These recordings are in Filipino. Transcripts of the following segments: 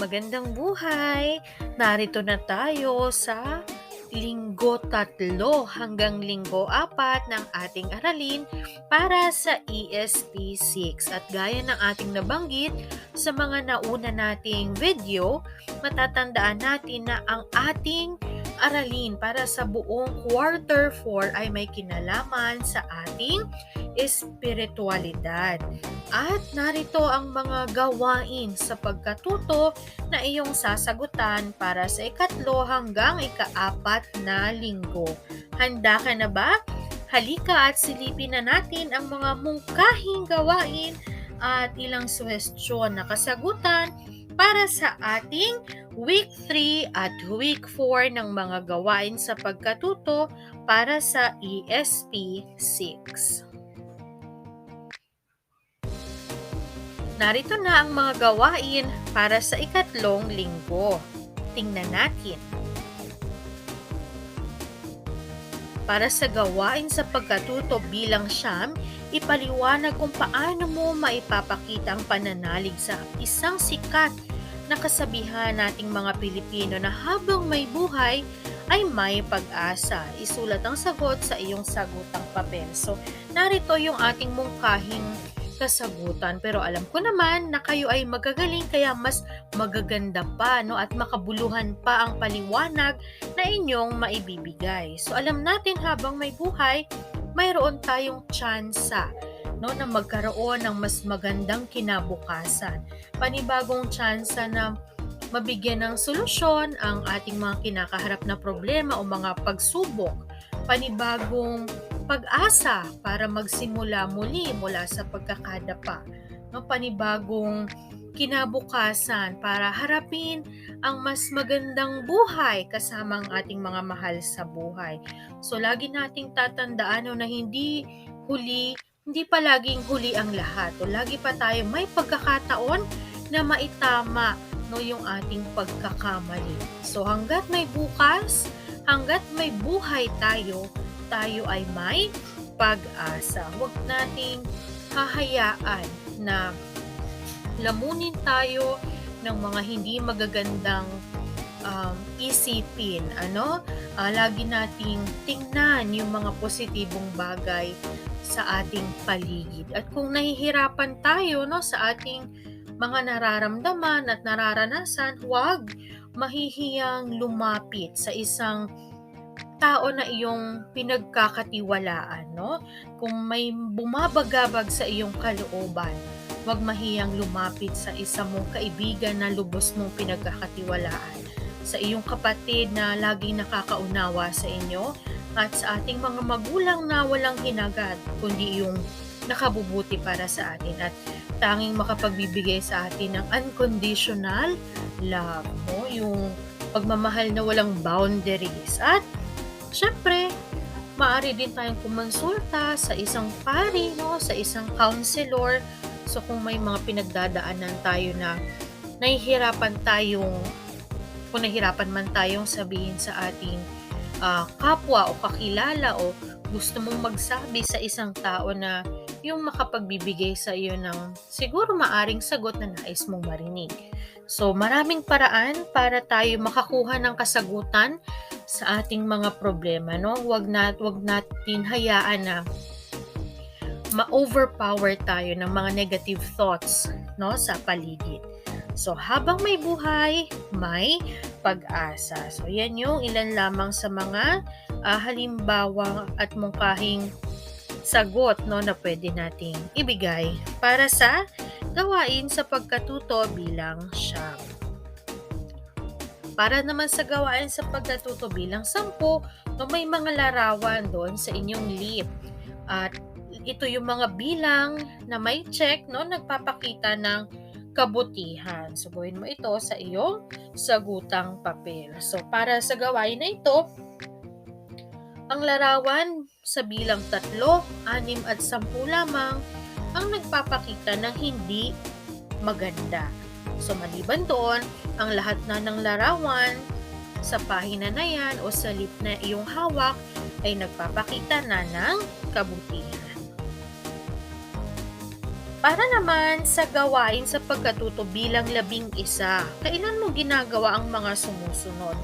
Magandang buhay! Narito na tayo sa linggo tatlo hanggang linggo apat ng ating aralin para sa ESP 6. At gaya ng ating nabanggit sa mga nauna nating video, matatandaan natin na ang ating aralin para sa buong quarter 4 ay may kinalaman sa ating espiritualidad. At narito ang mga gawain sa pagkatuto na iyong sasagutan para sa ikatlo hanggang ikaapat na linggo. Handa ka na ba? Halika at silipin na natin ang mga mungkahing gawain at ilang suhestyon na kasagutan para sa ating week 3 at week 4 ng mga gawain sa pagkatuto para sa ESP 6. Narito na ang mga gawain para sa ikatlong linggo. Tingnan natin. Para sa gawain sa pagkatuto bilang siyam, ipaliwanag kung paano mo maipapakita ang pananalig sa isang sikat na kasabihan nating mga Pilipino na habang may buhay ay may pag-asa. Isulat ang sagot sa iyong sagutang papel. So, narito yung ating mungkahing kasagutan. Pero alam ko naman na kayo ay magagaling kaya mas magaganda pa no at makabuluhan pa ang paliwanag na inyong maibibigay. So alam natin habang may buhay, mayroon tayong tsansa no na magkaroon ng mas magandang kinabukasan. Panibagong tsansa na mabigyan ng solusyon ang ating mga kinakaharap na problema o mga pagsubok. Panibagong pag-asa para magsimula muli mula sa pagkakadapa. No, panibagong kinabukasan para harapin ang mas magandang buhay kasama ang ating mga mahal sa buhay. So lagi nating tatandaan no, na hindi huli, hindi palaging huli ang lahat. O lagi pa tayo may pagkakataon na maitama no yung ating pagkakamali. So hanggat may bukas, hanggat may buhay tayo, tayo ay may pag-asa. Huwag nating hahayaan na lamunin tayo ng mga hindi magagandang um, isipin. Ano? Uh, lagi nating tingnan yung mga positibong bagay sa ating paligid. At kung nahihirapan tayo no, sa ating mga nararamdaman at nararanasan, huwag mahihiyang lumapit sa isang tao na iyong pinagkakatiwalaan, no? Kung may bumabagabag sa iyong kalooban, huwag mahiyang lumapit sa isa mong kaibigan na lubos mong pinagkakatiwalaan, sa iyong kapatid na laging nakakaunawa sa inyo, at sa ating mga magulang na walang hinagat, kundi yung nakabubuti para sa atin at tanging makapagbibigay sa atin ng unconditional love mo, yung pagmamahal na walang boundaries at Siyempre, maaari din tayong kumonsulta sa isang pari, no? sa isang counselor. So kung may mga pinagdadaanan tayo na nahihirapan tayong, kung nahihirapan man tayong sabihin sa ating uh, kapwa o kakilala o gusto mong magsabi sa isang tao na yung makapagbibigay sa iyo ng siguro maaring sagot na nais mong marinig. So maraming paraan para tayo makakuha ng kasagutan sa ating mga problema, no? Huwag nat wag natin hayaan na ma-overpower tayo ng mga negative thoughts, no, sa paligid. So, habang may buhay, may pag-asa. So, yan yung ilan lamang sa mga uh, halimbawa at mungkahing sagot no, na pwede nating ibigay para sa gawain sa pagkatuto bilang siyam. Para naman sa gawain sa pagkatuto bilang sampu, no, may mga larawan doon sa inyong lip. At ito yung mga bilang na may check, no, nagpapakita ng kabutihan. So, gawin mo ito sa iyong sagutang papel. So, para sa gawain na ito, ang larawan sa bilang tatlo, anim at sampu lamang ang nagpapakita ng hindi maganda. So maliban doon, ang lahat na ng larawan sa pahina na yan o sa lip na iyong hawak ay nagpapakita na ng kabutihan. Para naman sa gawain sa pagkatuto bilang labing isa, kailan mo ginagawa ang mga sumusunod?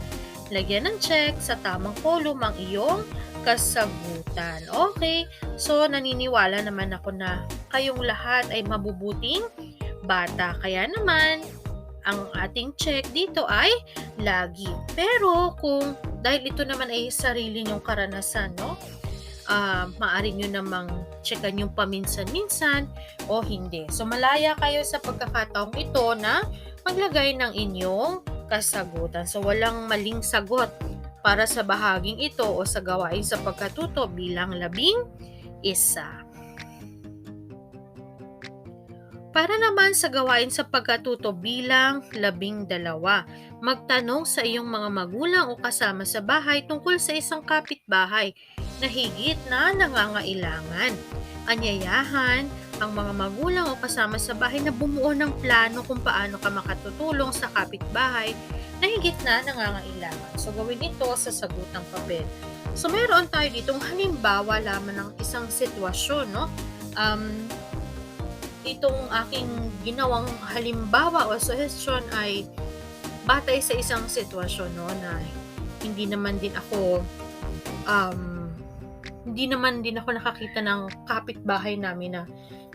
Lagyan ng check sa tamang kolum ang iyong kasagutan. Okay, so naniniwala naman ako na kayong lahat ay mabubuting bata. Kaya naman, ang ating check dito ay lagi. Pero kung dahil ito naman ay sarili nyong karanasan, no? Ah maaari nyo namang checkan yung paminsan-minsan o hindi. So, malaya kayo sa pagkakataong ito na maglagay ng inyong kasagutan. So, walang maling sagot para sa bahaging ito o sa gawain sa pagkatuto bilang labing isa. Para naman sa gawain sa pagkatuto bilang labing dalawa, magtanong sa iyong mga magulang o kasama sa bahay tungkol sa isang kapitbahay na higit na nangangailangan. Anyayahan ang mga magulang o kasama sa bahay na bumuo ng plano kung paano ka makatutulong sa kapitbahay na higit na nangangailangan. So gawin ito sa sagutang papel. So meron tayo ditong halimbawa lamang ng isang sitwasyon, no? Um, itong aking ginawang halimbawa o suggestion ay batay sa isang sitwasyon no na hindi naman din ako um, hindi naman din ako nakakita ng kapitbahay namin na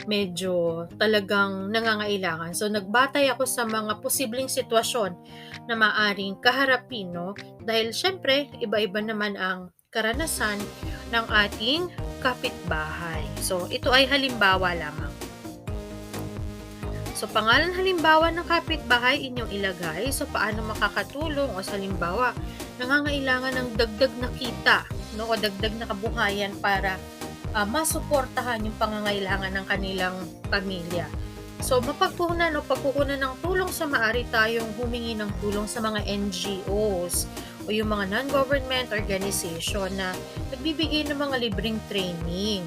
medyo talagang nangangailangan. So nagbatay ako sa mga posibleng sitwasyon na maaring kaharapin no dahil syempre iba-iba naman ang karanasan ng ating kapitbahay. So ito ay halimbawa lamang. So, pangalan halimbawa ng kapitbahay inyong ilagay. So, paano makakatulong? O sa halimbawa, nangangailangan ng dagdag na kita no? o dagdag na kabuhayan para uh, masuportahan yung pangangailangan ng kanilang pamilya. So, mapagpuhunan o pagkukunan ng tulong sa maari tayong humingi ng tulong sa mga NGOs o yung mga non-government organization na nagbibigay ng mga libreng training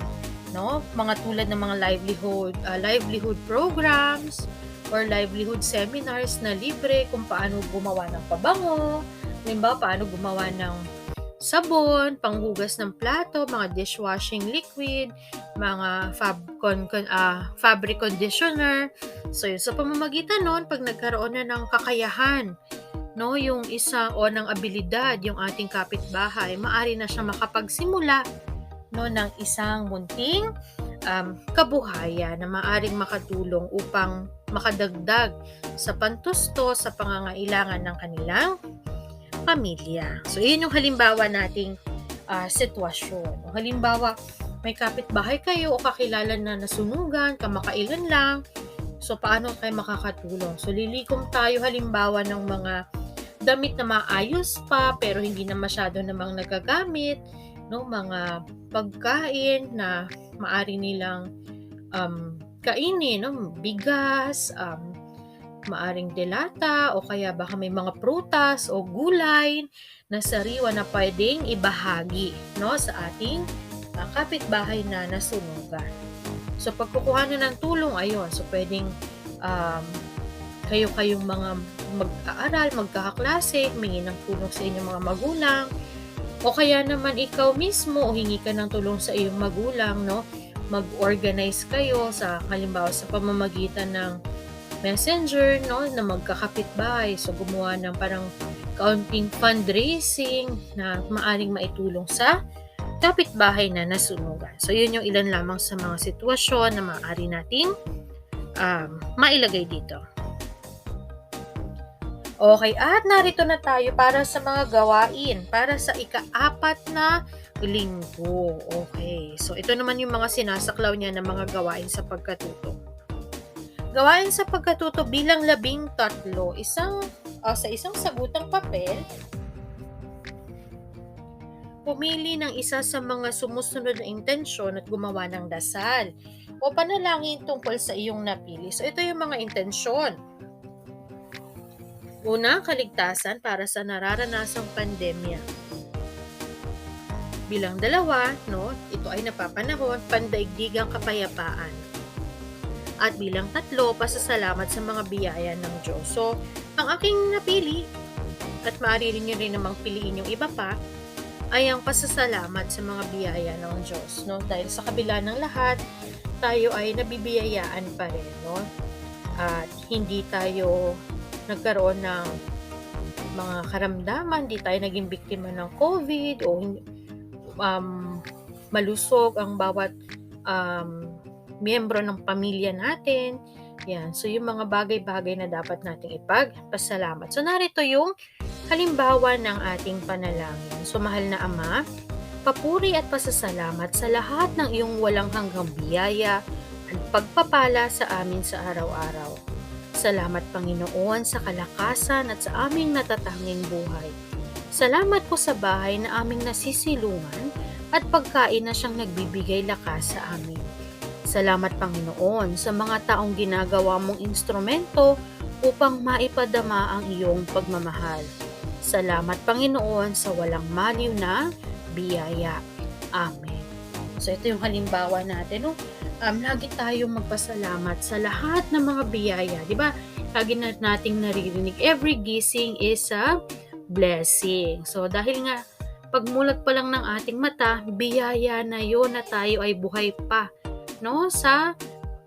no? Mga tulad ng mga livelihood uh, livelihood programs or livelihood seminars na libre kung paano gumawa ng pabango, halimbawa paano gumawa ng sabon, panghugas ng plato, mga dishwashing liquid, mga fab con, con uh, fabric conditioner. So yun, sa pamamagitan noon, pag nagkaroon na ng kakayahan, no, yung isa o ng abilidad yung ating kapitbahay, maari na siya makapagsimula no ng isang munting um, kabuhayan na maaring makatulong upang makadagdag sa pantusto sa pangangailangan ng kanilang pamilya. So, yun yung halimbawa nating uh, sitwasyon. Halimbawa, may kapitbahay kayo o kakilala na nasunugan, kamakailan lang. So, paano kayo makakatulong? So, lilikom tayo halimbawa ng mga damit na maayos pa pero hindi na masyado namang nagagamit no mga pagkain na maari nilang um, kainin no bigas um, maaring delata o kaya baka may mga prutas o gulay na sariwa na pwedeng ibahagi no sa ating uh, kapitbahay na nasunugan. So pagkukuha na ng tulong ayon, so pwedeng um, kayo-kayong mga mag-aaral, magkakaklase, humingi ng tulong sa inyong mga magulang, o kaya naman ikaw mismo, hingi ka ng tulong sa iyong magulang, no? Mag-organize kayo sa, halimbawa, sa pamamagitan ng messenger, no? Na magkakapitbahay. So, gumawa ng parang kaunting fundraising na maaring maitulong sa kapitbahay na nasunugan. So, yun yung ilan lamang sa mga sitwasyon na maaari nating um, mailagay dito. Okay, at narito na tayo para sa mga gawain, para sa ika-apat na linggo. Okay, so ito naman yung mga sinasaklaw niya ng mga gawain sa pagkatuto. Gawain sa pagkatuto bilang labing tatlo, isang, uh, sa isang sagutang papel, pumili ng isa sa mga sumusunod na intensyon at gumawa ng dasal o panalangin tungkol sa iyong napili. So ito yung mga intensyon Una, kaligtasan para sa nararanasang pandemya. Bilang dalawa, no, ito ay napapanahon pandaigdigang kapayapaan. At bilang tatlo, pasasalamat sa mga biyaya ng Diyos. So, ang aking napili, at maaari rin nyo rin namang piliin yung iba pa, ay ang pasasalamat sa mga biyaya ng Diyos, no? Dahil sa kabila ng lahat, tayo ay nabibiyayaan pa rin, no? At hindi tayo nagkaroon ng mga karamdaman, hindi tayo naging biktima ng COVID o um, malusog ang bawat um, miyembro ng pamilya natin. Yan. So, yung mga bagay-bagay na dapat nating ipagpasalamat. So, narito yung halimbawa ng ating panalangin. So, mahal na Ama, papuri at pasasalamat sa lahat ng iyong walang hanggang biyaya at pagpapala sa amin sa araw-araw. Salamat Panginoon sa kalakasan at sa aming natatanging buhay. Salamat po sa bahay na aming nasisilungan at pagkain na siyang nagbibigay lakas sa amin. Salamat Panginoon sa mga taong ginagawa mong instrumento upang maipadama ang iyong pagmamahal. Salamat Panginoon sa walang maliw na biyaya. Amen. So ito yung halimbawa natin. No? Um, lagi tayong magpasalamat sa lahat ng mga biyaya. Di ba? Lagi na nating naririnig. Every gising is a blessing. So dahil nga pagmulat pa lang ng ating mata, biyaya na yon na tayo ay buhay pa no sa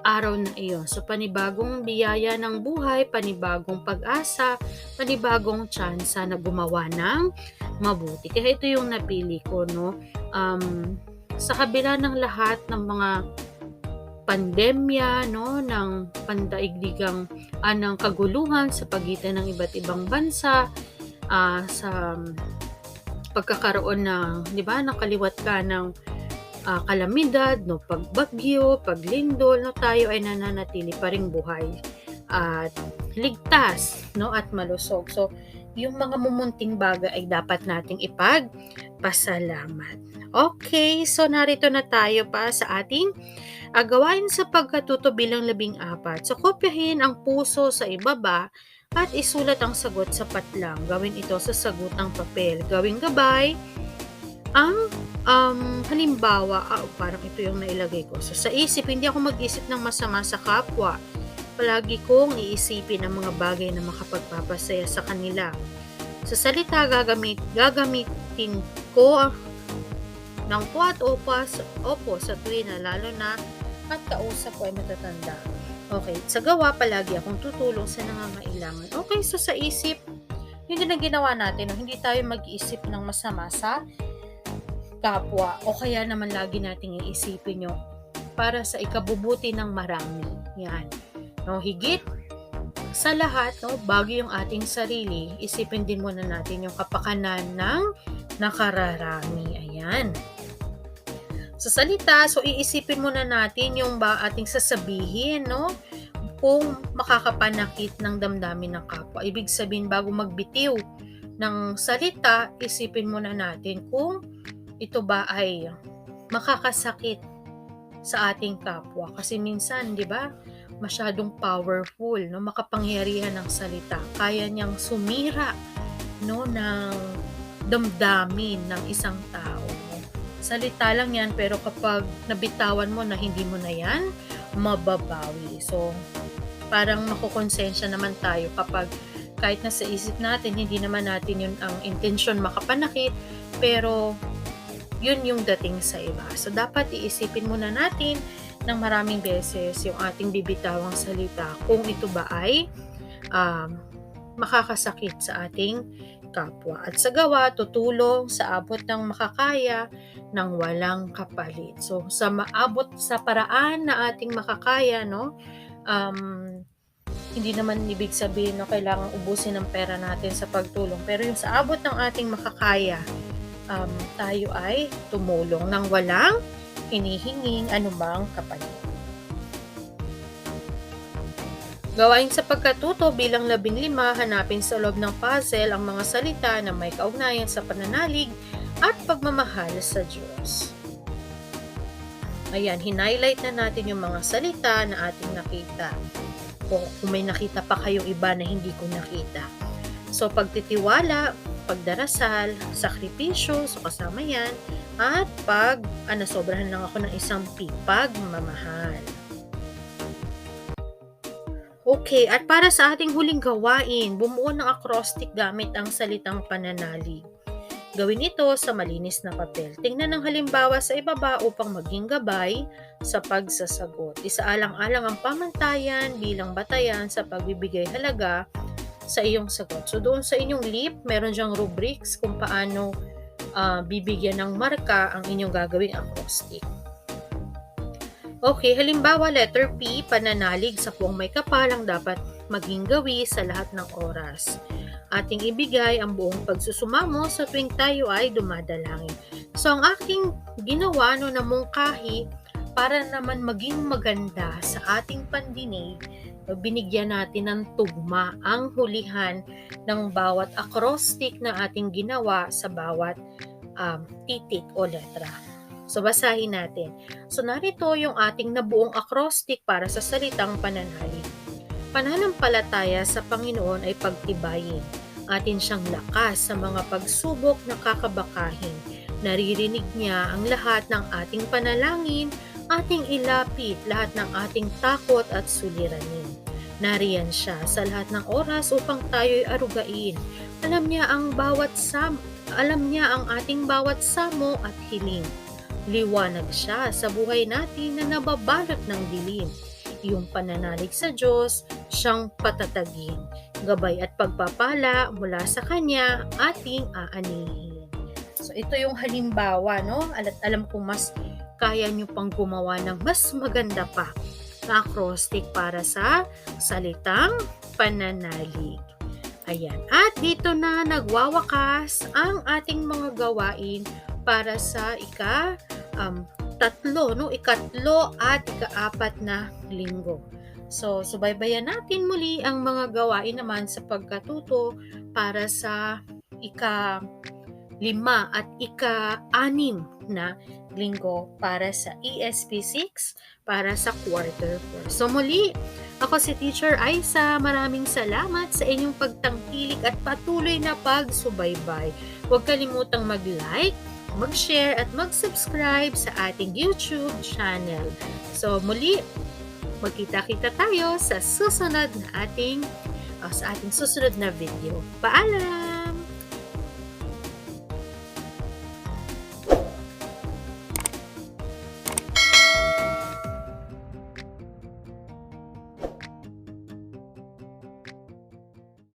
araw na iyon. So panibagong biyaya ng buhay, panibagong pag-asa, panibagong tsansa na gumawa ng mabuti. Kaya ito yung napili ko no. Um, sa kabila ng lahat ng mga pandemya no ng pandaigdigang anang kaguluhan sa pagitan ng iba't ibang bansa uh, sa pagkakaroon ng 'di ba nakaliwat ka ng uh, kalamidad, no, pagbagyo, paglindol, no, tayo ay nananatili pa ring buhay at ligtas, no, at malusog. So, yung mga mumunting bagay ay dapat nating ipagpasalamat. Okay, so narito na tayo pa sa ating uh, gawain sa pagkatuto bilang labing apat. So, kopyahin ang puso sa ibaba at isulat ang sagot sa patlang. Gawin ito sa sagot ng papel. Gawing gabay ang um, halimbawa, ah, parang ito yung nailagay ko. So, sa isip, hindi ako mag-isip ng masama sa kapwa. Palagi kong iisipin ang mga bagay na makapagpapasaya sa kanila. Sa salita, gagamit, gagamitin ko ng po at opo, opo sa tuwi na lalo na at kausap ko ay matatanda. Okay, sa gawa palagi akong tutulong sa nangangailangan. Okay, so sa isip, hindi na ginawa natin, no? hindi tayo mag-iisip ng masama sa kapwa o kaya naman lagi nating iisipin yung para sa ikabubuti ng marami. Yan. No, higit sa lahat, no, bago yung ating sarili, isipin din muna natin yung kapakanan ng nakararami. Ayan. Sa salita, so iisipin muna natin yung ba ating sasabihin, no? Kung makakapanakit ng damdamin ng kapwa. Ibig sabihin, bago magbitiw ng salita, isipin muna natin kung ito ba ay makakasakit sa ating kapwa? Kasi minsan 'di ba masyadong powerful no? Makapangyarihan ng salita. Kaya niyang sumira no ng damdamin ng isang tao. Salita lang yan pero kapag nabitawan mo na hindi mo na yan mababawi. So parang makukonsensya naman tayo kapag kahit na sa isip natin hindi naman natin yun ang intention makapanakit pero yun yung dating sa iba. So, dapat iisipin muna natin ng maraming beses yung ating bibitawang salita kung ito ba ay um, makakasakit sa ating kapwa. At sa gawa, tutulong sa abot ng makakaya ng walang kapalit. So, sa maabot sa paraan na ating makakaya, no, um, hindi naman ibig sabihin na kailangan ubusin ng pera natin sa pagtulong. Pero yung sa abot ng ating makakaya, um, tayo ay tumulong ng walang hinihinging anumang kapalit. Gawain sa pagkatuto bilang labing lima, hanapin sa loob ng puzzle ang mga salita na may kaugnayan sa pananalig at pagmamahal sa Diyos. Ayan, hinighlight na natin yung mga salita na ating nakita. Kung, kung may nakita pa kayong iba na hindi ko nakita. So, pagtitiwala, pagdarasal, sakripisyo, so kasama yan, at pag, ah, nasobrahan lang ako ng isang P, pagmamahal. Okay, at para sa ating huling gawain, bumuo ng acrostic gamit ang salitang pananalig. Gawin ito sa malinis na papel. Tingnan ang halimbawa sa ibaba upang maging gabay sa pagsasagot. Isaalang-alang ang pamantayan bilang batayan sa pagbibigay halaga sa iyong sagot. So doon sa inyong lip, meron diyang rubrics kung paano ah, bibigyan ng marka ang inyong gagawing acrostic. Okay, halimbawa letter P, pananalig sa puwang may kapalang dapat maging gawi sa lahat ng oras. Ating ibigay ang buong pagsusumamo sa tuwing tayo ay dumadalangin. So ang aking ginawa no na mungkahi para naman maging maganda sa ating pandinig, binigyan natin ng tugma ang hulihan ng bawat acrostic na ating ginawa sa bawat um, titik o letra. So, basahin natin. So, narito yung ating nabuong acrostic para sa salitang pananalig. Pananampalataya sa Panginoon ay pagtibayin. Atin siyang lakas sa mga pagsubok na kakabakahin. Naririnig niya ang lahat ng ating panalangin, ating ilapit lahat ng ating takot at suliranin. Nariyan siya sa lahat ng oras upang tayo'y arugain. Alam niya ang bawat sam alam niya ang ating bawat samo at hiling. Liwanag siya sa buhay natin na nababalot ng dilim. Iyong pananalig sa Diyos, siyang patatagin. Gabay at pagpapala mula sa Kanya, ating aanihin. So ito yung halimbawa, no? At alam ko mas kaya nyo pang gumawa ng mas maganda pa na acrostic para sa salitang pananalig. Ayan. At dito na nagwawakas ang ating mga gawain para sa ika um, tatlo, no? ikatlo at ikaapat na linggo. So, subaybayan natin muli ang mga gawain naman sa pagkatuto para sa ika lima at ika-anim na linggo para sa ESP6 para sa quarter 4. So muli, ako si Teacher Aisa. Maraming salamat sa inyong pagtangkilik at patuloy na pagsubaybay. Huwag kalimutang mag-like, mag-share at mag-subscribe sa ating YouTube channel. So muli, magkita-kita tayo sa susunod na ating uh, sa ating susunod na video. Paalam!